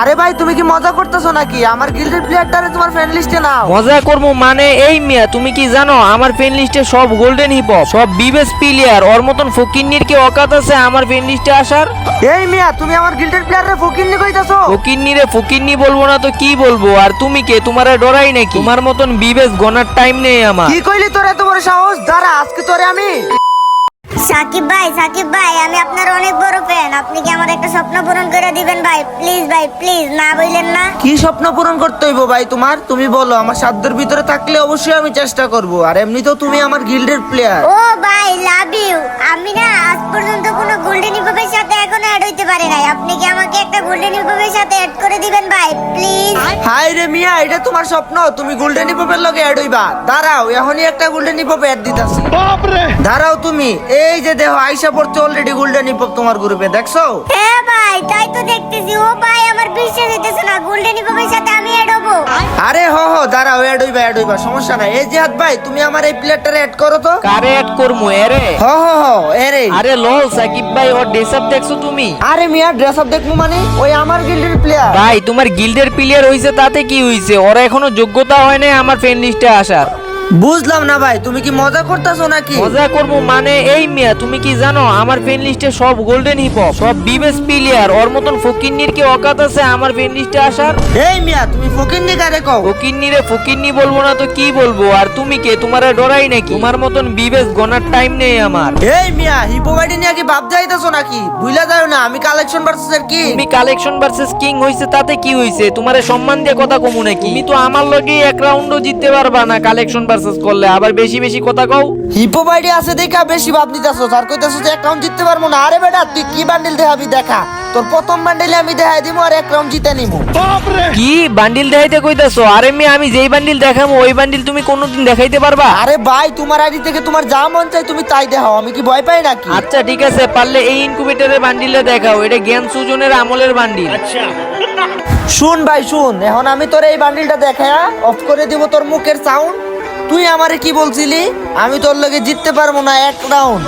আরে ভাই তুমি কি মজা করতেছো নাকি? আমার গিল্ডের প্লেয়ারটারে তোমার ফ্রেন্ড লিস্টে নাও। মজা করব মানে এই মিয়া তুমি কি জানো আমার ফ্রেন্ড লিস্টে সব গোল্ডেন হিপ হপ সব বিবেস প্লেয়ার ওর মতন ফকিন্নির কি অকাত আছে আমার ফ্রেন্ড লিস্টে আসার? এই মিয়া তুমি আমার গিল্ডের প্লেয়ারে ফকিন্নি কইতাছো? ফকিন্নি রে ফকিন্নি বলব না তো কি বলব আর তুমি কে? তোমার ডরাই নাকি? তোমার মতন বিবেস গনার টাইম নেই আমার। কি কইলি তোর এত বড় সাহস? দাঁড়া আজকে তোরে আমি সাকিব ভাই সাকিব ভাই আমি আপনার অনেক বড় ফ্যান আপনি কি আমার একটা স্বপ্ন পূরণ করে দিবেন ভাই? প্লিজ ভাই প্লিজ না বললেন না। কি স্বপ্ন পূরণ করতে হইব ভাই তোমার? তুমি বলো আমার সাধ্যের ভিতরে থাকলে অবশ্যই আমি চেষ্টা করব। আর এমনিতেও তুমি আমার গিল্ডের প্লেয়ার ও ভাই লাভ ইউ আমি না আজ পর্যন্ত কোনো গোল্ডেন হিপের সাথে এখনও অ্যাড হইতে পারি নাই। আপনি কি আমাকে একটা গোল্ডেন হিপের সাথে অ্যাড করে দিবেন ভাই? প্লিজ হাই রে মিয়া এটা তোমার স্বপ্ন। তুমি গোল্ডেন হিপের লগে অ্যাড হইবা। দাঁড়াও এখনই একটা গোল্ডেন হিপ অ্যাড দিতাছি। দাঁড়াও তুমি। এই যে দেখো আইসা পড়ছে অলরেডি গোল্ডেন হিপ তোমার গ্রুপে দেখছ? হ্যাঁ ভাই তাই তো দেখতেছি। ও ভাই আমার বিশ্বাস হইতেছে না গোল্ডেন হিপের সাথে আমি অ্যাড হব। আরে হ হ দাঁড়াও অ্যাড হইবা অ্যাড হইবা সমস্যা নাই। এই জিহাদ ভাই তুমি আমার এই প্লেয়ারটারে অ্যাড করো তো। কারে অ্যাড করব এরে? হ হ হ এরে। আরে লল সাকিব ভাই ওর ডেসাপ দেখছ তুমি? আরে মিয়া ড্রেস আপ দেখব মানে? ওই আমার গিল্ডের প্লেয়ার ভাই তোমার গিল্ডের প্লেয়ার হইছে তাতে কি হইছে? ওরা এখনও যোগ্যতা হয় নাই আমার ফ্রেন্ড লিস্টে আসার। বুঝলাম না ভাই তুমি কি মজা করতেছো নাকি? মজা করব মানে এই মিয়া তুমি কি জানো আমার ফ্রেন্ড লিস্টে সব গোল্ডেন হিপ হপ সব বিবেস প্লেয়ার ওর মতন ফকিন্নির কি অকাত আছে আমার ফ্রেন্ড লিস্টে আসার? এই মিয়া তুমি ফকিন্নি কারে কও? ফকিন্নি রে ফকিন্নি বলব না তো কি বলব আর তুমি কে তোমার ডরাই নাকি তোমার মতন বিবেস গনার টাইম নেই আমার। এই মিয়া হিপো বাইডি নিয়ে কি ভাব যাইতেছো নাকি? ভুলা যাও না আমি কালেকশন ভার্সেস এর কি তুমি কালেকশন ভার্সেস কিং হইছে তাতে কি হইছে? তোমারে সম্মান দিয়ে কথা কমু নাকি? তুমি তো আমার লগে এক রাউন্ডও জিততে পারবা না কালেকশন ভার্সেস করলে আবার বেশি বেশি কথা কও? হিপো বাইডি আছে দেখা বেশি ভাব নিতেছো আর কইতাছো যে এক রাউন্ড জিততে পারব না। আরে বেটা তুই কি বান্ডিল দেখাবি দেখা? তোর প্রথম বান্ডিলে আমি দেখাই দিমু আর এক রাউন্ড জিতে নিমু। কি বান্ডিল দেখাইতে কইতাছো? আরে মেয়ে আমি যেই বান্ডিল দেখামো ওই বান্ডিল তুমি কোনোদিন দেখাইতে পারবা? আরে ভাই তোমার আইডি থেকে তোমার যা মন চাই তুমি তাই দেখাও। আমি কি ভয় পাই নাকি? আচ্ছা ঠিক আছে পারলে এই ইনকুবেটরের বান্ডিলে দেখাও। এটা জ্ঞান সুজনের আমলের বান্ডিল আচ্ছা। শুন ভাই শুন। এখন আমি তোর এই বান্ডিলটা দেখা অফ করে দিব তোর মুখের সাউন্ড তুই আমারে কি বলছিলি? আমি তোর লগে জিততে পারব না এক রাউন্ড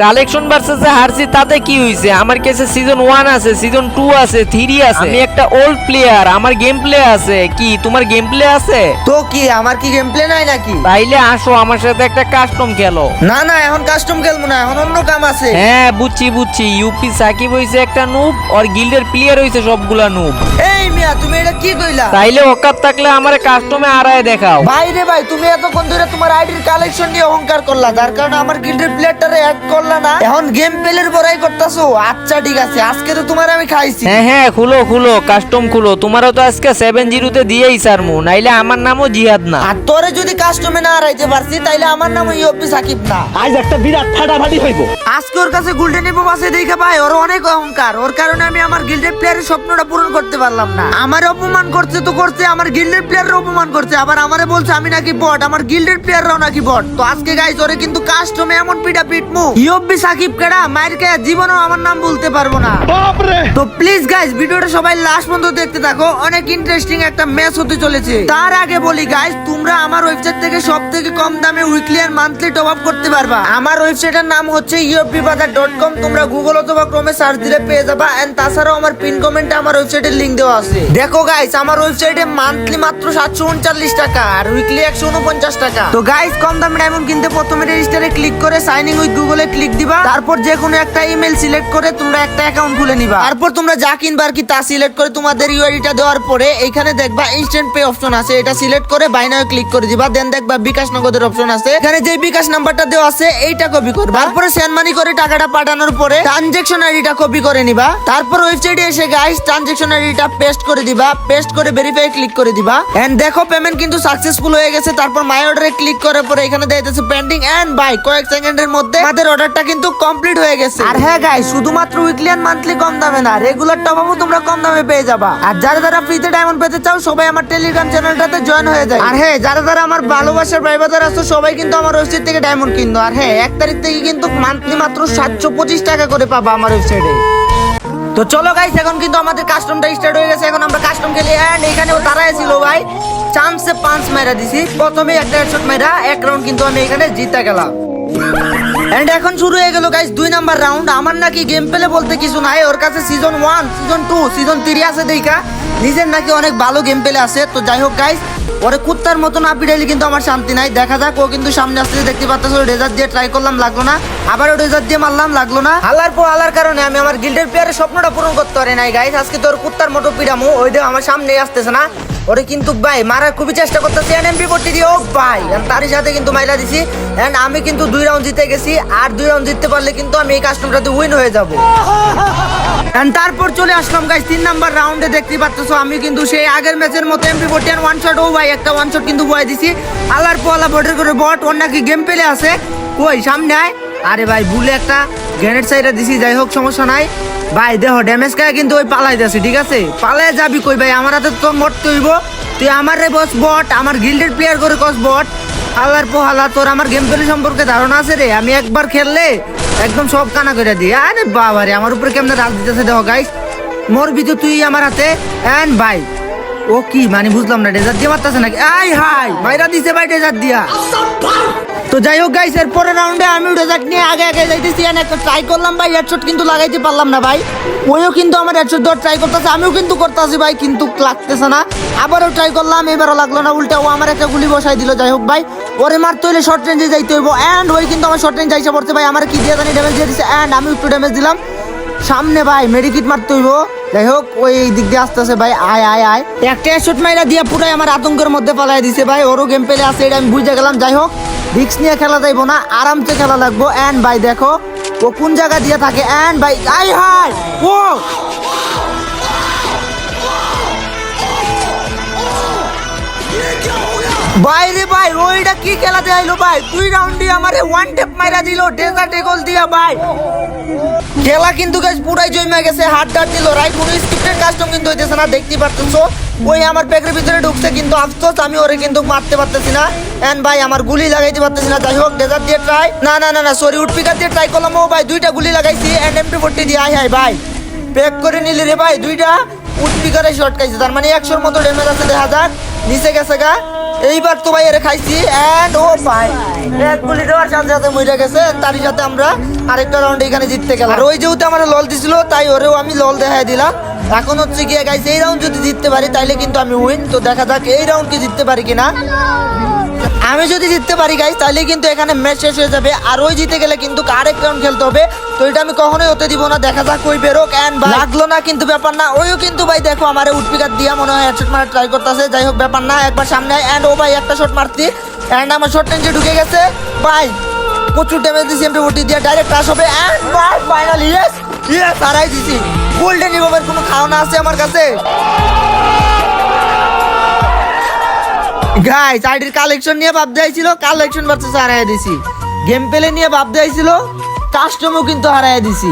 কালেকশন ভার্সেস হারছি তাতে কি হইছে? আমার কাছে সিজন ওয়ান আছে সিজন টু আছে থ্রি আছে। আমি একটা ওল্ড প্লেয়ার আমার গেম প্লে আছে। কি তোমার গেম প্লে আছে? তো কি আমার কি গেম প্লে নাই নাকি? তাইলে আসো আমার সাথে একটা কাস্টম খেলো। না না এখন কাস্টম খেলব না এখন অন্য কাম আছে। হ্যাঁ বুঝছি বুঝছি। ইউপি সাকিব হইছে একটা নুব আর গিল্ডের প্লেয়ার হইছে সবগুলা নুব এই তুমি এটা কি কইলা? তাইলে অকাত থাকলে আমার কাস্টমে আড়ায় দেখাও। ভাই রে ভাই তুমি এতক্ষণ ধরে তোমার আইডির কালেকশন নিয়ে অহংকার করলা যার কারণে আমার গিল্ডের প্লেয়ারটারে অ্যাড করলা না। এখন গেম প্লের বড়াই করতাছো? আচ্ছা ঠিক আছে আজকে তো তোমার আমি খাইছি। হ্যাঁ হ্যাঁ খুলো খুলো কাস্টম খুলো। তোমারও তো আজকে সেভেন জিরোতে দিয়েই সারমু নাইলে আমার নামও জিহাদ না। আর তোরে যদি কাস্টমে না হারাইতে পারছি তাইলে আমার নাম ইউপি সাকিব না। আজ একটা বিরাট ফাটাফাটি হইব। আজকে ওর কাছে গোল্ডেন ইপো আছে দেখে ভাই ওর অনেক অহংকার। ওর কারণে আমি আমার গিল্ডের প্লেয়ারের স্বপ্নটা পূরণ করতে পারলাম না। আমার অপমান করছে তো করছে আমার গিল্ডের প্লেয়ারের অপমান করছে। আবার আমারে বলছে আমি নাকি বট আমার গিল্ডের প্লেয়াররাও নাকি বট তো আজকে গাইস ওরে কিন্তু কাস্টমে এমন পিটা পিটমু ইউপি সাকিব কেডা? মায়ের কে জীবনও আমার নাম বলতে পারব না। তো প্লিজ গাইস ভিডিওটা সবাই লাস্ট পর্যন্ত দেখতে থাকো। অনেক ইন্টারেস্টিং একটা ম্যাচ হতে চলেছে। তার আগে বলি গাইস তোমরা আমার ওয়েবসাইট থেকে সব থেকে কম দামে উইকলি আর মান্থলি টপ আপ করতে পারবা। আমার ওয়েবসাইটের নাম হচ্ছে ইউএফবি ডট কম তোমরা গুগল অথবা ক্রমে সার্চ দিলে পেয়ে যাবা। এন্ড তাছাড়াও আমার পিন কমেন্টে আমার ওয়েবসাইটের লিংক দেওয়া আছে। দেখো গাইস আমার ওয়েবসাইটে মান্থলি মাত্র সাতশো উনচল্লিশ টাকা আর উইকলি একশো উনপঞ্চাশ টাকা। তো গাইস কম দামে ডায়মন্ড কিনতে প্রথমে রেজিস্টারে ক্লিক করে সাইনিং উইথ গুগলে ক্লিক দিবা। তারপর যে কোনো একটা ইমেল সিলেক্ট করে তোমরা একটা অ্যাকাউন্ট খুলে নিবা। তারপর তোমরা যা কিনবা আর কি তা সিলেক্ট করে তোমাদের ইউআইডিটা দেওয়ার পরে এখানে দেখবা ইনস্ট্যান্ট পে অপশন আছে। এটা সিলেক্ট করে বাইনায় ক্লিক করে দিবা। দেন দেখবা বিকাশ নগদের অপশন আছে। এখানে যে বিকাশ নাম্বারটা দেওয়া আছে, এইটা কপি করবা। তারপরে সেন্ড মানি করে টাকাটা পাঠানোর পরে ট্রানজেকশন আইডিটা কপি করে নিবা। তারপর ওয়েবসাইটে এসে গাইস ট্রানজেকশন আইডিটা পেস্ট করে দিবা পেস্ট করে ভেরিফাই ক্লিক করে দিবা। এন্ড দেখো পেমেন্ট কিন্তু সাকসেসফুল হয়ে গেছে। তারপর মাই অর্ডারে ক্লিক করার পরে এখানে দেখাচ্ছে পেন্ডিং এন্ড বাই কয়েক সেকেন্ডের মধ্যে আমাদের অর্ডারটা কিন্তু কমপ্লিট হয়ে গেছে। আর হ্যাঁ গাইস শুধুমাত্র উইকলি এন্ড মান্থলি কম দামে না রেগুলার টপ আপও তোমরা কম দামে পেয়ে যাবা। আর যারা যারা ফ্রিতে ডায়মন্ড পেতে চাও, সবাই আমার টেলিগ্রাম চ্যানেলটাতে জয়েন হয়ে যায়। আর হ্যাঁ যারা যারা আমার ভালোবাসার ভাই বাজার আছো, সবাই কিন্তু আমার ওয়েবসাইট থেকে ডায়মন্ড কিনতো আর হ্যাঁ এক তারিখ থেকে কিন্তু মান্থলি মাত্র সাতশো পঁচিশ টাকা করে পাবা আমার ওয়েবসাইটে তো চলো গাইস এখন কিন্তু আমাদের কাস্টমটা স্টার্ট হয়ে গেছে। এখন আমরা কাস্টম খেলি। অ্যান্ড এখানেও দাঁড়ায় ছিল ভাই। চান্সে পাঁচ মাইরা দিছি। প্রথমে একটা হেডশট মাইরা এক রাউন্ড কিন্তু আমি এখানে জিতে গেলাম। এন্ড এখন শুরু হয়ে গেল গাইস দুই নাম্বার রাউন্ড আমার নাকি গেম বলতে কিছু নাই, ওর কাছে season one season two season three আছে দেখা। নিজের নাকি অনেক ভালো গেম আছে, তো যাই হোক গাইস ওরে কুত্তার কিন্তু আমার শান্তি নাই। দেখা যাক, ও কিন্তু সামনে আসতে দেখতে পাচ্ছ রেজার দিয়ে ট্রাই করলাম, লাগল না। আবারও রেজার দিয়ে মারলাম, লাগল না। হালার পর হালার কারণে আমি আমার গিল্ডের প্লেয়ারের স্বপ্নটা পূরণ করতে পারি নাই গাইস আজকে তোর কুত্তার মতো পিড়ামু, ওই দেখ আমার সামনে আসতেছে না। ওরে কিন্তু ভাই, মারার খুবই চেষ্টা করতেছি এনএমপি করতে দিয়ে ও ভাই তারই সাথে কিন্তু মাইরা দিছি। এন্ড আমি কিন্তু দুই রাউন্ড জিতে গেছি, আর দুই রাউন্ড জিততে পারলে কিন্তু আমি এই কাস্টমটাতে উইন হয়ে যাব। এন্ড তারপর চলে আসলাম গাইস তিন নাম্বার রাউন্ডে দেখতে পাচ্ছ আমি কিন্তু সেই আগের ম্যাচের মতো এমপি ফোর্টি ওয়ান শট ও ভাই, একটা ওয়ান শট কিন্তু বয়ে দিছি। আলার পোলা বর্ডার করে বট ওর নাকি গেম পেলে আছে। কই, সামনে আয়। আরে ভাই, ভুলে একটা গ্রেনেড সাইডে দিছি, যাই হোক, সমস্যা নাই। ভাই, দেহ ড্যামেজ খায়, কিন্তু ওই পালাই যাচ্ছে, ঠিক আছে? পালাই যাবি কই ভাই? আমার হাতে তো মরতে হইব। তুই আমার রে বস বট, আমার গিল্ডের প্লেয়ার করে কস বট। আল্লাহর পোহালা, তোর আমার গেম প্লে সম্পর্কে ধারণা আছে রে? আমি একবার খেললে একদম সব কানা করে দিই। আরে বাবা রে আমার উপরে কেমন রাগ দিতেছে দেখো গাইস মরবি তো তুই আমার হাতে। এন্ড ভাই ও কি মানে বুঝলাম না, ডেজার্ট দিয়ে মারতেছে নাকি? আই হাই, মাইরা দিছে ভাই ডেজার্ট দিয়া। তো যাই হোক গাইস এর পরের রাউন্ডে আমি ডেজার্ট নিয়ে আগে আগে যাইতেছি। এন্ড একটা ট্রাই করলাম ভাই হেডশট কিন্তু লাগাইতে পারলাম না ভাই। ওইও কিন্তু আমার হেডশট দেওয়ার ট্রাই করতেছে, আমিও কিন্তু করতেছি ভাই, কিন্তু লাগতেছে না। আবারও ট্রাই করলাম, এবারও লাগল না, উল্টা ও আমার একটা গুলি বসাই দিল। যাই হোক ভাই, ওরে মারতে হইলে শর্ট রেঞ্জে যাইতে হইব। এন্ড ওই কিন্তু আমার শর্ট রেঞ্জ যাইছে পড়ছে ভাই, আমার কি দিয়ে জানি ড্যামেজ দিয়ে দিছে। এন্ড আমি একটু ড্যামেজ দিলাম। সামনে ভাই মেডিকিট মারতে হইব। যাই হোক ওই দিক দিয়ে আসতেছে ভাই, আয় আয় আয়। একটা শুট মাইরা দিয়ে পুরাই আমার আতঙ্কের মধ্যে পালাই দিছে ভাই, ওরও গেম পেলে আছে, এটা আমি বুঝে গেলাম। যাই হোক রিক্স নিয়ে খেলা যাইবো না, আরামসে খেলা লাগবো। এন্ড ভাই, দেখো, ও কোন জায়গা দিয়ে থাকে? এন্ড ভাই আই হাই ও! বাইরে ভাই ওইটা কি খেলা দেখাইলো ভাই? দুই রাউন্ডে আমারে ওয়ান টেপ মাইরা দিল ডেজার্ট গোল দিয়া ভাই। খেলা কিন্তু গাছ পুরাই জমে গেছে, হাত ডাট দিল রাইট কোনো স্ক্রিপ্টের কাস্টম কিন্তু হইতেছে না দেখতে পারতেছো? ওই আমার ব্যাগের ভিতরে ঢুকছে কিন্তু আফসোস, আমি ওরে কিন্তু মারতে পারতেছি না। এন ভাই, আমার গুলি লাগাইতে পারতেছি না, যাই হোক ডেজার্ট দিয়ে ট্রাই না না না না সরি উঠপিকার দিয়ে ট্রাই করলাম, ও ভাই, দুইটা গুলি লাগাইছি এন এমপি ফোর্টি দিয়ে আই হাই, ভাই। প্যাক করে নিলি রে ভাই, দুইটা। উঠপিকারে শর্ট খাইছে তার মানে একশোর মতো ড্যামেজ আছে, দেখা যাক। নিচে গেছে গা। এইবার তো ভাই এরে খাইছি অ্যান্ড ও ভাই এক গুলি দেওয়ার সাথে সাথে মরে গেছে। তার সাথে আমরা আরেকটা রাউন্ড এখানে জিততে গেলাম। আর ওই যেহেতু আমার লল দিছিল, তাই ওরেও আমি লল দেখাই দিলাম। এখন হচ্ছে গিয়ে গাইছে এই রাউন্ড যদি জিততে পারি, তাইলে কিন্তু আমি উইন তো দেখা যাক, এই রাউন্ড কি জিততে পারি কিনা। আমি যদি জিততে পারি গাইস তাহলে কিন্তু এখানে ম্যাচ শেষ হয়ে যাবে। আর ওই জিতে গেলে কিন্তু আরেক রাউন্ড খেলতে হবে। তো এটা আমি কখনোই হতে দিব না। দেখা যাক ওই বেরোক। এন্ড লাগল না কিন্তু ব্যাপার না। ওইও কিন্তু ভাই, দেখো, আমারে উঠপিকার দিয়া মনে হয় হেডশট মারা ট্রাই করতেছে। যাই হোক, ব্যাপার না। একবার সামনে এন্ড ও ভাই, একটা শট মারতি। এন্ড আমার শট রেঞ্জে ঢুকে গেছে। ভাই, প্রচুর ড্যামেজ দিছি এমপি উঠি দিয়ে। ডাইরেক্ট ক্রাশ হবে। ভাই ফাইনালি ইয়েস ইয়েস হারাই দিছি। গোল্ডেন রিভবের কোনো খাওনা আছে আমার কাছে? গাইস আইডির কালেকশন নিয়ে ভাবতে দেয়াইছিল কালেকশন ভার্সেস হারাই দিছি। গেম প্লে নিয়ে ভাবতে দেয়াইছিল কাস্টমও কিন্তু হারাই দিছি।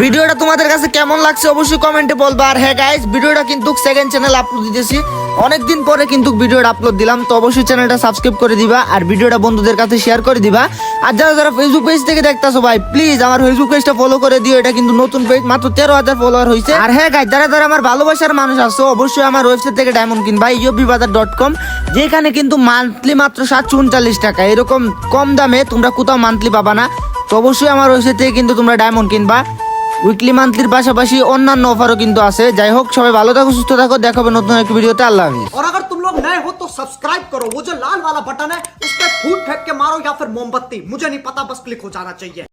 ভিডিওটা তোমাদের কাছে কেমন লাগছে অবশ্যই কমেন্টে বলবা। আর হ্যাঁ গাইস ভিডিওটা কিন্তু সেকেন্ড চ্যানেল আপলোড দিতেছি। অনেকদিন পরে কিন্তু ভিডিওটা আপলোড দিলাম, তো অবশ্যই চ্যানেলটা সাবস্ক্রাইব করে দিবা আর ভিডিওটা বন্ধুদের কাছে শেয়ার করে দিবা। আর যারা যারা ফেসবুক পেজ থেকে দেখতাছো ভাই প্লিজ আমার ফেসবুক পেজটা ফলো করে দিও, এটা কিন্তু নতুন পেজ মাত্র তেরো হাজার ফলোয়ার হয়েছে আর হ্যাঁ গাইস যারা যারা আমার ভালোবাসার মানুষ আছো, অবশ্যই আমার ওয়েবসাইট থেকে ডায়মন্ড কিনবা ইয়োবি বাজার ডট কম যেখানে কিন্তু মান্থলি মাত্র সাতশো উনচাল্লিশ টাকা। এরকম কম দামে তোমরা কোথাও মান্থলি পাবা না, তো অবশ্যই আমার ওয়েবসাইট থেকে কিন্তু তোমরা ডায়মন্ড কিনবা। উইকলি মান্থলির পাশাপাশি অন্যান্য অফারও কিন্তু আছে যাই হোক সবাই ভালো থাকো সুস্থ থাকো দেখাবে নতুন একটি ভিডিওতে আল্লাহ হাফিজ और अगर तुम लोग नए हो तो सब्सक्राइब करो वो जो लाल वाला बटन है उस पर फूट फेंक के मारो या फिर मोमबत्ती मुझे नहीं पता बस क्लिक हो जाना चाहिए